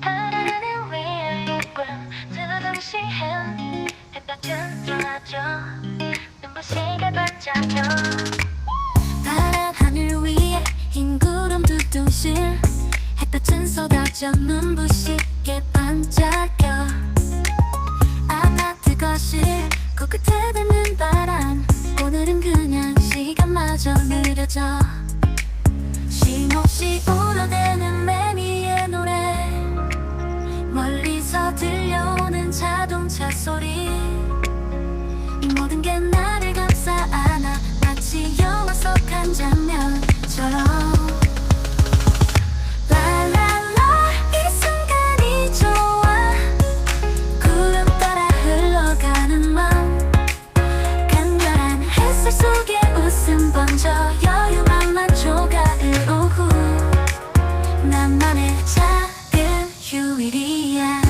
바라는 위에 입을 두둥시한 햇볕은 쏟아져 눈부시게 반짝여 파란 하늘 위에 흰 구름 두둥실 햇볕은 쏟아져 눈부시게 반짝여. 아파트 거실 코끝에 닿는 바람 오늘은 그냥 시간마저 느려져. 쉼없이 울어대 웃음 번져 여유만 만 조가을 오후 나만의 작은 휴일이야.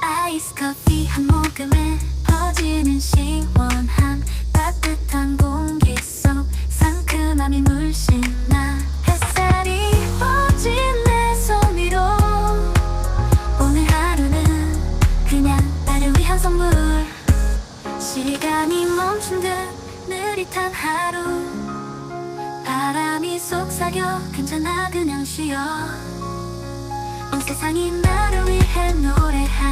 아이스 커피 한 모금에 퍼지는 시원함 따뜻한 공기 속 상큼함이 물씬 그냥 나를 위한 선물. 시간이 멈춘 듯 느릿한 하루. 바람이 속삭여 괜찮아 그냥 쉬어. 온 세상이 나를 위해 노래하